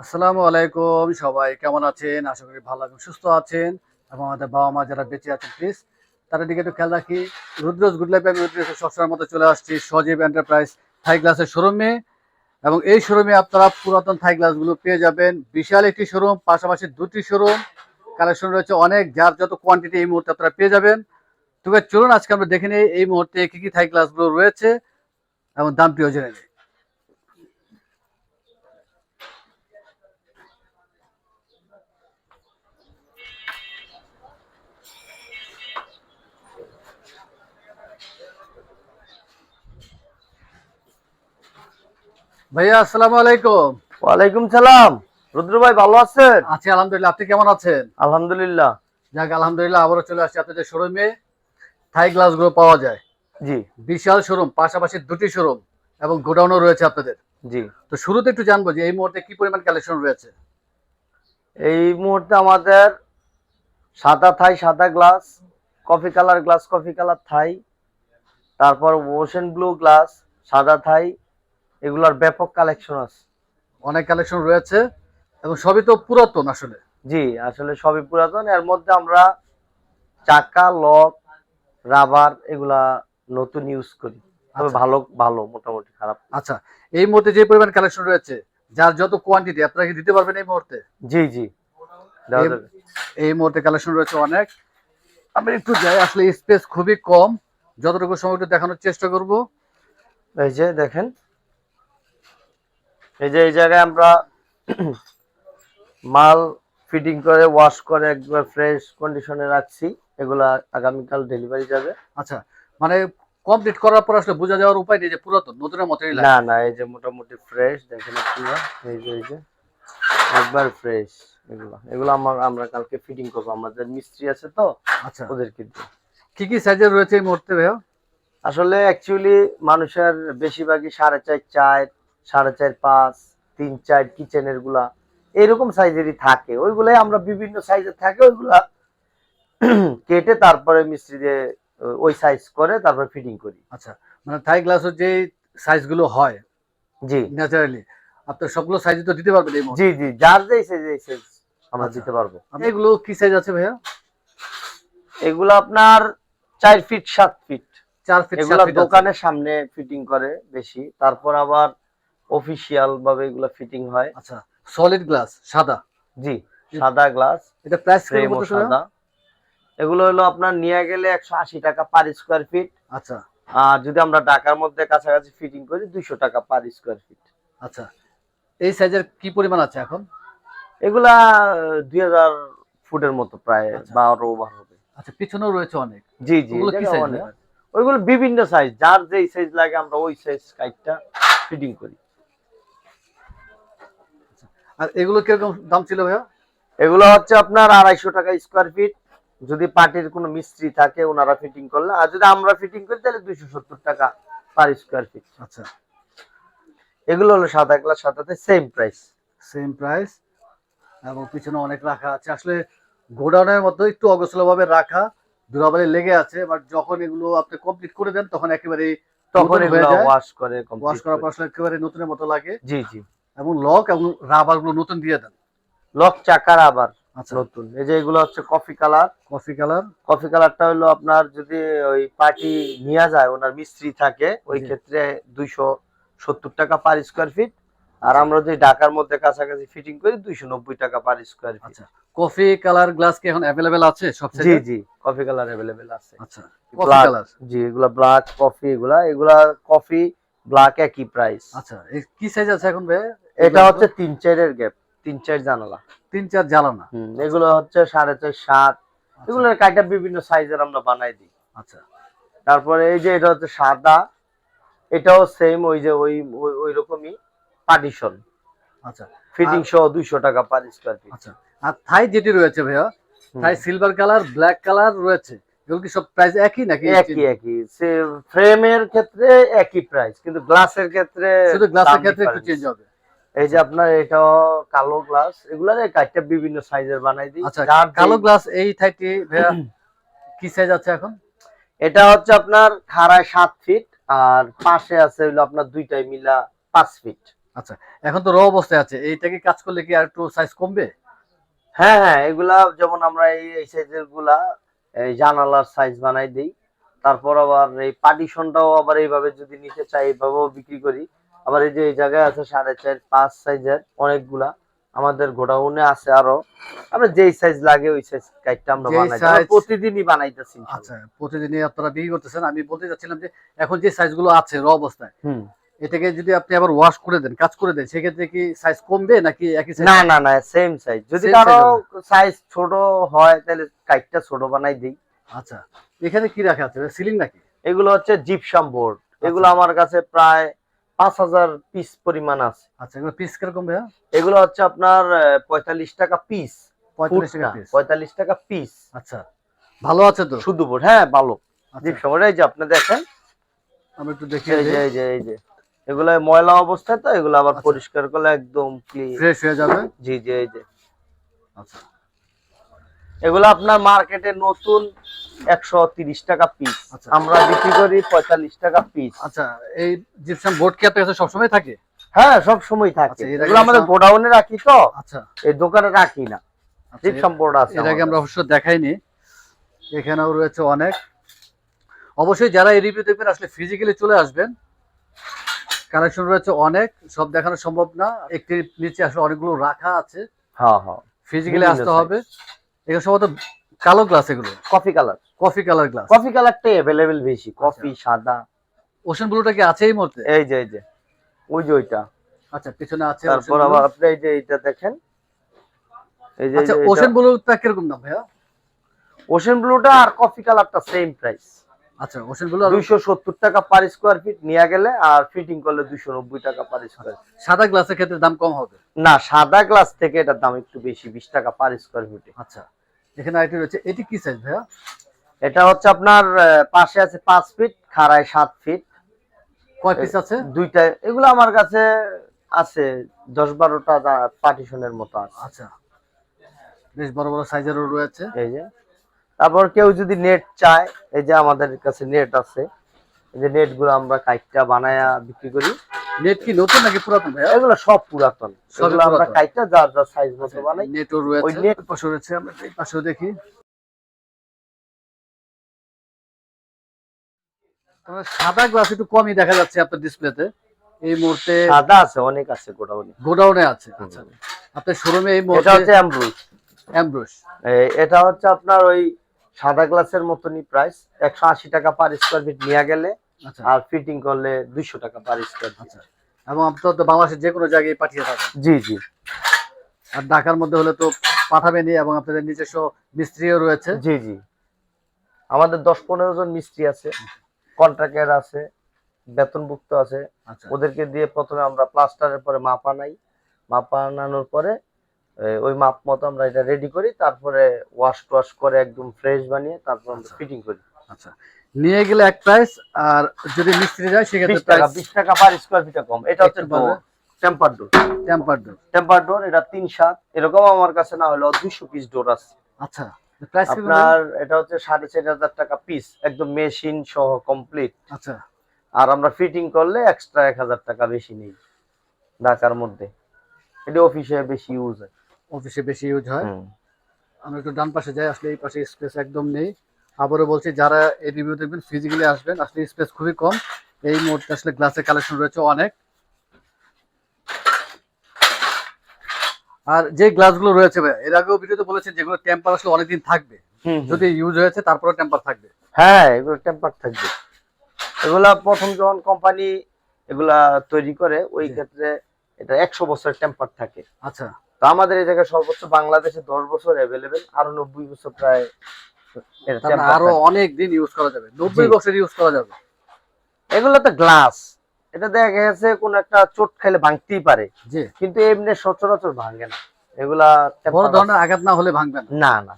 আসসালামু আলাইকুম, সবাই কেমন আছেন? আশা করি ভালো এবং সুস্থ আছেন। এবং আমাদের বাবা মা যারা বেঁচে আছেন প্লিজ তাদের দিকে একটু খেয়াল রাখি। রুদ্রজ গুড লাইফ আমি রুদ্রজ সবসময়ের মতো চলে আসছি, সজীব এন্টারপ্রাইজ থাই গ্লাসের শোরুমে এবং এই শোরুমে আপনারা পুরাতন থাই গ্লাসগুলো পেয়ে যাবেন। বিশাল একটি শোরুম পাশাপাশি দুটি শোরুম কালেকশন রয়েছে অনেক, যার যত কোয়ান্টিটি এই মুহূর্তে আপনারা পেয়ে যাবেন। তবে চলুন আজকে আমরা দেখে নিই এই মুহূর্তে কি কি থাই গ্লাসগুলো রয়েছে এবং দামটিও জেনে নিই। ভাইয়া আসসালামু আলাইকুম। ওয়ালাইকুম সালাম। রুদ্র ভাই ভালো আছেন? আছি আলহামদুলিল্লাহ। আপনি কেমন আছেন? আলহামদুলিল্লাহ। যাক আলহামদুলিল্লাহ আবারও চলে আসছি আপনাদের শোরুমে থাই গ্লাসগুলো পাওয়া যায়। জি। বিশাল শোরুম পাশাপাশি দুটি শোরুম এবং গোডাউনও রয়েছে আপনাদের। জি। তো শুরুতে একটু জানব যে এই মুহূর্তে কি পরিমাণ কালেকশন রয়েছে? এই মুহূর্তে আমাদের সাদা থাই সাদা glass coffee colour glass coffee colour Thai তারপর ওশেন ব্লু গ্লাস সাদা থাই এগুলার ব্যাপক কালেকশন আছে। অনেক কালেকশন রয়েছে এবং সবই তো পুরাতন আসলে। জি আসলে সবই পুরাতন। এর মধ্যে আমরা চাকা লক রাবার এগুলা নতুন ইউজ করি। তবে আচ্ছা। ভালো ভালো মোটামুটি খারাপ। আচ্ছা এই মুহূর্তে যে পরিমাণ কালেকশন রয়েছে যার যত কোয়ান্টিটি আপনারা কি দিতে পারবেন এই মুহূর্তে? জি জি। এই মুহূর্তে কালেকশন রয়েছে অনেক। আমি একটু যাই আসলে স্পেস খুবই কম। যতটুকু সময় একটু দেখানোর চেষ্টা করব। এই যে দেখেন এই যে এই জায়গায় আমরা মাল ফিটিং করে ওয়াশ করে একবার ফ্রেশ কন্ডিশনে রাখছি। এগুলা আগামীকাল ডেলিভারি যাবে। আচ্ছা মানে কমপ্লিট করার পর আসলে বোঝা যাওয়ার উপায় নেই যে পুরাতন নতুনের মতোই লাগে না না এই যে মোটামুটি ফ্রেশ দেখেন আপনারা এই যে এই যে একবার ফ্রেশ এগুলো এগুলো আমার আমরা কালকে ফিটিং করব। আমাদের মিস্ত্রি আছে তো আচ্ছা। ওদেরকে দিয়ে কি কি সাইজের রয়েছে এই মুহূর্তে ভাইয়া? আসলে অ্যাকচুয়ালি মানুষের বেশিরভাগই সাড়ে চার চার সাড়ে চার পাঁচ তিন চার কিচেনেরগুলা এরকম সাইজেরই থাকে। ওইগুলাই আমরা বিভিন্ন সাইজের থাকে ওইগুলা কেটে তারপরে মিস্ত্রি দিয়ে ওই সাইজ করে তারপরে ফিটিং করি। আচ্ছা মানে থাই গ্লাসের যে সাইজগুলো হয় জি। ন্যাচারালি আপনার সবগুলো সাইজ তো দিতে পারবেন জি জি যার যে সাইজ এই সাইজ আমরা আচ্ছা। দিতে পারব। আপনি এগুলো কি সাইজ আছে ভাইয়া? এগুলো আপনার চার ফিট সাত ফিট চার ফিট এগুলা দোকানের সামনে ফিটিং করে বেশি। তারপর আবার অফিসিয়াল ভাবে এগুলা ফিটিং হয়। আচ্ছা সলিড গ্লাস সাদা? জি সাদা গ্লাস এটা প্রাইস কি ফ্রেম ও বলতে সাদা। এগুলো হলো আপনার নিয়ে গেলে একশো আশি টাকা পার স্কোয়ার ফিট আচ্ছা। আর যদি আমরা ঢাকার মধ্যে কাছাকাছি ফিটিং করি দুইশো টাকা পার স্কয়ার ফিট আচ্ছা এই সাইজের কি পরিমাণ আছে এখন? এগুলা দুই হাজার ফুটের মতো প্রায় আচ্ছা। বারো ওভার হবে। আচ্ছা পিছনেও রয়েছে অনেক। জি জি? ওইগুলো বিভিন্ন সাইজ যার যেই সাইজ লাগে আমরা ওই সাইজ কাইটটা ফিটিং করি। আর এগুলো কীরকম দাম ছিল ভাইয়া? এগুলো হচ্ছে আপনার আড়াইশো টাকা স্কোয়ার ফিট যদি পার্টির কোনো মিস্ত্রি থাকে ওনারা ফিটিং করলে। আর যদি আমরা ফিটিং করি তাহলে দুইশো সত্তর টাকা পার স্কোয়ার ফিট আচ্ছা। এগুলো হলো সাদা গ্লাস সাদাতে সেম প্রাইস সেম প্রাইস এবং পিছনে অনেক রাখা আছে। আসলে গোডাউনের মতো একটু অগোছলো ভাবে রাখা ধুলাবালি লেগে আছে বাট যখন এগুলো আপনি কমপ্লিট করে দেন তখন একেবারে তখন। ওয়াশ করে ওয়াশ করার পর আসলে একেবারে নতুনের মতো লাগে। জি জি। এবং লক এবং রাবারগুলো নতুন দিয়ে দেন। লক চাকার আবার আচ্ছা। নতুন। এই যে এগুলো হচ্ছে coffee colour. Coffee colour. Coffee কালারটা হলো আপনার যদি ওই পার্টি নিয়ে যায় ওনার মিস্ত্রি থাকে ওই ক্ষেত্রে দুইশো সত্তর টাকা পার স্কোয়ার ফিট আর আমরা যদি ঢাকার মধ্যে কাছাকাছি ফিটিং করি দুইশো নব্বই টাকা per square feet coffee colour glass কি এখন অ্যাভেলেবেল আছে সব জি জি। কফি কালার অ্যাভেলেবেল আছে। আচ্ছা। Coffee colour. জি এগুলা ব্ল্যাক কফি এগুলা এগুলা কফি ব্ল্যাক একই প্রাইস আচ্ছা। কি সাইজ আছে এখন ভাই? এটা হচ্ছে তিন চারের গ্যাপ তিন চার জানালা। তিন চার জানালা। এগুলো হচ্ছে সাড়ে চার সাত। এগুলোর কাইটা বিভিন্ন সাইজের আমরা বানাই দিই। আচ্ছা। তারপরে এই যে এটা হচ্ছে সাদা এটাও সেম ওই যে ওই ওই- রকমই পার্টিশন আচ্ছা। ফিটিং সহ দুইশো টাকা পার স্কোয়ার ফিট আচ্ছা। আর থাই যেটি রয়েছে ভাইয়া Thai silver colour black colour রয়েছে। এগুলো কি সব প্রাইস একই নাকি একই একই। ফ্রেমের ক্ষেত্রে একই প্রাইস কিন্তু গ্লাসের ক্ষেত্রে শুধু গ্লাসের ক্ষেত্রে একটু চেঞ্জ হবে। এই যে আপনার এটাও কালো গ্লাস এগুলার কাইটা বিভিন্ন সাইজের বানাই দিই। আচ্ছা কালো গ্লাস এই থাইটি কি সাইজ আছে এখন? এটা হচ্ছে আপনার খাড়ায় সাত ফিট আর পাশে আছে আপনার দুইটাই মিলা পাঁচ ফিট আচ্ছা এখন তো র অবস্থায় আছে এইটাকে কাজ করলে কি আর একটু সাইজ কমবে? হ্যাঁ হ্যাঁ এগুলা যেমন আমরা এই এই সাইজেরগুলা এই জানালার সাইজ বানাই দিই। তারপর আবার এই পার্টিশনটাও আবার এইভাবে যদি নিতে চাই এইভাবেও বিক্রি করি। আবার এই যে এই জায়গায় আছে সাড়ে চার পাঁচ সাইজের অনেকগুলা। আমাদের গোডাউনে আছে আরও। আমরা যেই সাইজ লাগে ওই সাইজ কাইটটা আমরা বানাই। প্রতিদিনই বানাইতেছি আচ্ছা প্রতিদিনই আপনারা বিক্রি করতেছেন। আমি বলতে চাচ্ছিলাম যে এখন যে সাইজগুলো আছে র অবস্থায় হুম। এটাকে যদি আপনি আবার ওয়াশ করে দেন কাজ করে দেন সেক্ষেত্রে কি সাইজ কমবে নাকি একই size? না না না সেম সাইজ যদি কারও সাইজ ছোট হয় তাহলে কাইটটা ছোট বানাই দিই। আচ্ছা এখানে কি রাখা আছে? সিলিং নাকি? এগুলো হচ্ছে জিপসাম বোর্ড আচ্ছা। এগুলো আমার কাছে প্রায় পাঁচ হাজার পিস পরিমাণ আছে। আচ্ছা এগুলো পিস কীরকম ভাইয়া? এগুলো হচ্ছে আপনার পঁয়তাল্লিশ টাকা পিস পঁয়তাল্লিশ টাকা পিস পঁয়তাল্লিশ টাকা পিস আচ্ছা ভালো আছে তো? শুধু বোর্ড হ্যাঁ ভালো। আচ্ছা, জিপসাম এই যে আপনি দেখেন আমি একটু দেখি এই যে এই যে এই যে। এগুলো ময়লা অবস্থায় তো এগুলো আবার আচ্ছা। পরিষ্কার করলে একদম ক্লিন ফ্রেশ হয়ে যাবে? জি জি এই যে। আচ্ছা। এগুলো আপনার মার্কেটে নতুন একশো তিরিশ টাকা পিস আচ্ছা। আমরা বিক্রি করি পঁয়তাল্লিশ টাকা পিস আচ্ছা এই জিপসাম বোর্ড কি আপনার কাছে সবসময় থাকে? হ্যাঁ সব সময় থাকে। আচ্ছা, এগুলো আমাদের গোডাউনে রাখি তো। আচ্ছা। এই দোকানে রাখি না। আচ্ছা, জিপসাম বোর্ড আছে এর আগে আমরা অবশ্য দেখাইনি। এখানেও রয়েছে অনেক। অবশ্যই যারা এই রিভিউ দেখবেন আসলে ফিজিক্যালি চলে আসবেন। কালেকশন রয়েছে অনেক। সব দেখানো সম্ভব না। একটি নিচে আসলে অনেকগুলো রাখা আছে। হ্যাঁ হ্যাঁ। ফিজিক্যালি আসতে হবে। এগুলো সম্ভবত কালো গ্লাস এগুলো। Coffee colour coffee colour glass coffee কালারটাই অ্যাভেলেবেল বেশি। কফি সাদা। ওশান ব্লুটা কি আছে এই মুহূর্তে? এই যে এই যে। ওই যে ওইটা। আচ্ছা পিছনে আছে তারপর আবার আপনি এই যে এইটা দেখেন। এই যে আচ্ছা ওশান ব্লুটা কীরকম দাম ভাইয়া? ওশেন ব্লুটা আর কফি কালারটা সেম প্রাইস আচ্ছা ওশান ব্লু দুইশো সত্তর টাকা পার স্কোয়ার ফিট নিয়ে গেলে আর ফিটিং করলে দুইশো নব্বই টাকা পার স্কোয়ার সাদা গ্লাসের ক্ষেত্রে দাম কম হবে? না সাদা গ্লাস থেকে এটার দাম একটু বেশি বিশ টাকা পার স্কোয়ার ফিটে আচ্ছা। এখানে আইটি রয়েছে। এটি কি সাইজ ভাইয়া? এটা হচ্ছে আপনার পাশে আছে পাঁচ ফিট খাড়ায় সাত ফিট কয় পিস আছে? দুইটা। এগুলো আমার কাছে আছে দশ বারোটা পার্টিশনের মতো আছে। আচ্ছা। বেশ বড় বড় সাইজেরও রয়েছে। এই যে। তারপর কেউ যদি নেট চায় এই যে আমাদের কাছে নেট আছে এই যে নেটগুলো আমরা কাইটটা বানায়া বিক্রি করি। নেট কি নতুন নাকি পুরাতন এগুলো সব পুরাতন। এগুলো আমরা। কাইটটা যার যার সাইজ মতো বানাই নেটও রয়েছে ওই net- পাশে রয়েছে আমরা এই পাশেও দেখি। সাদা গ্লাস একটু কমই দেখা যাচ্ছে আপনার ডিসপ্লেতে এই মুহূর্তে সাদা আছে অনেক আছে গোটাউনে গোডাউনে আছে আচ্ছা। আপনার শোরুমে এই এটা মুহূর্তে হচ্ছে অ্যাম্ব্রুজ অ্যাম্ব্রোস এটা হচ্ছে আপনার ওই সাদা গ্লাসের মতনই প্রাইস একশো আশি টাকা পার স্কোয়ার ফিট নিয়ে গেলে আচ্ছা আর ফিটিং করলে দুইশো টাকা পার স্কোয়ার আচ্ছা। এবং আপনার তো বাংলাদেশের যে কোনো জায়গায় পাঠিয়ে থাকেন। জি জি। আর ঢাকার মধ্যে হলে তো পাঠাবেনই এবং আপনাদের নিজস্ব মিস্ত্রিও রয়েছে। জি জি। আমাদের দশ পনেরো জন মিস্ত্রি আছে কন্ট্রাক্টর আছে বেতনভুক্ত আছে। আচ্ছা। ওদেরকে দিয়ে প্রথমে আমরা প্লাস্টারের পরে মাপ আনাই। মাপ আনানোর পরে ওই মাপ মতো আমরা এটা রেডি করি। তারপরে ওয়াশ টোয়াশ করে একদম ফ্রেশ বানিয়ে তারপর আমরা আচ্ছা। ফিটিং করি। আচ্ছা। নিয়ে গেলে এক প্রাইস আর যদি মিস্ত্রি যায় সেক্ষেত্রে টাকা বিশ টাকা পার স্কোয়ার ফিটে কম। এটা হচ্ছে temper door temper door temper door এটা তিন সাত। এরকম আমার কাছে না হলেও দুইশো পিস ডোর আছে। আচ্ছা প্রাইস আপনার এটা হচ্ছে সাড়ে চার হাজার টাকা পিস একদম মেশিন সহ কমপ্লিট আচ্ছা। আর আমরা ফিটিং করলে এক্সট্রা এক হাজার টাকা বেশি নেই ঢাকার মধ্যে। এটা অফিসে বেশি ইউজ হয়। অফিসে বেশি ইউজ হয়। আমরা একটু ডান পাশে যাই আসলে এই পাশে স্পেস একদম নেই। আবারও বলছি যারা এই রিভিউ দেখবেন ফিজিক্যালি আসবেন আসলে স্পেস খুবই কম। এই মুহূর্তে আসলে গ্লাসের কালেকশন রয়েছে অনেক। আর যে গ্লাসগুলো রয়েছে ভাই এর আগেও ভিডিওতে বলেছেন যেগুলো টেম্পার আসলে অনেকদিন থাকবে। যদি ইউজ হয়েছে তারপরে টেম্পার থাকবে। হ্যাঁ এগুলো টেম্পার থাকবে। এগুলা প্রথম যখন কোম্পানি এগুলা তৈরি করে ওই ক্ষেত্রে এটা একশো বছর টেম্পার থাকে। আচ্ছা। তো আমাদের এই জায়গায় সর্বোচ্চ বাংলাদেশে দশ বছর অ্যাভেলেবেল আরও নব্বই বছর প্রায় আরও অনেক দিন ইউজ করা যাবে। নব্বই। বছর ইউজ করা যাবে। এগুলো তো গ্লাস এটা দেখা গেছে কোন একটা চোট খাইলে ভাঙতেই পারে। জি। কিন্তু এমনি সচরাচর ভাঙে না। এগুলা বড় ধরনের আঘাত না হলে ভাঙবে না। না না।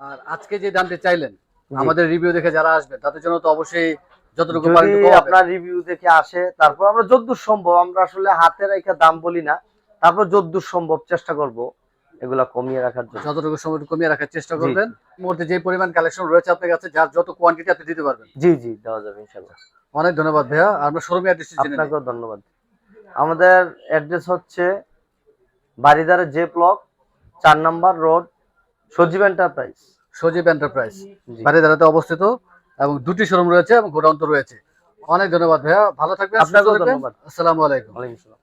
আর আজকে যে দামটি চাইলেন আমাদের রিভিউ দেখে যারা আসবে তাদের জন্য তো অবশ্যই যতটুকু। আপনার রিভিউ দেখে আসে তারপর আমরা যদ্দূর সম্ভব আমরা আসলে হাতে রেখে দাম বলি না তারপর যদ্দূর সম্ভব চেষ্টা করব। এগুলা কমিয়ে রাখার জন্য। যতটুকু সময় কমিয়ে রাখার চেষ্টা করবেন। মুহূর্তে যে পরিমাণ কালেকশন রয়েছে আপনার কাছে যার যত কোয়ান্টিটি আপনি দিতে পারবেন। জি জি দেওয়া যাবে ইনশাল্লাহ অনেক ধন্যবাদ ভাইয়া। আমরা শোরুমে অ্যাড্রেস। আপনাকেও ধন্যবাদ। আমাদের অ্যাড্রেস হচ্ছে বাড়িদারের যে ব্লক চার number road Sajib enterprise Sajib enterprise জি। বাড়িধারাতে অবস্থিত এবং দুটি শোরুম রয়েছে এবং গোডাউন তো রয়েছে। অনেক ধন্যবাদ ভাইয়া। ভালো থাকবেন সুস্থ আপনাকেও ধন্যবাদ। আসসালামু আলাইকুম। ওয়ালাইকুম আসসালাম।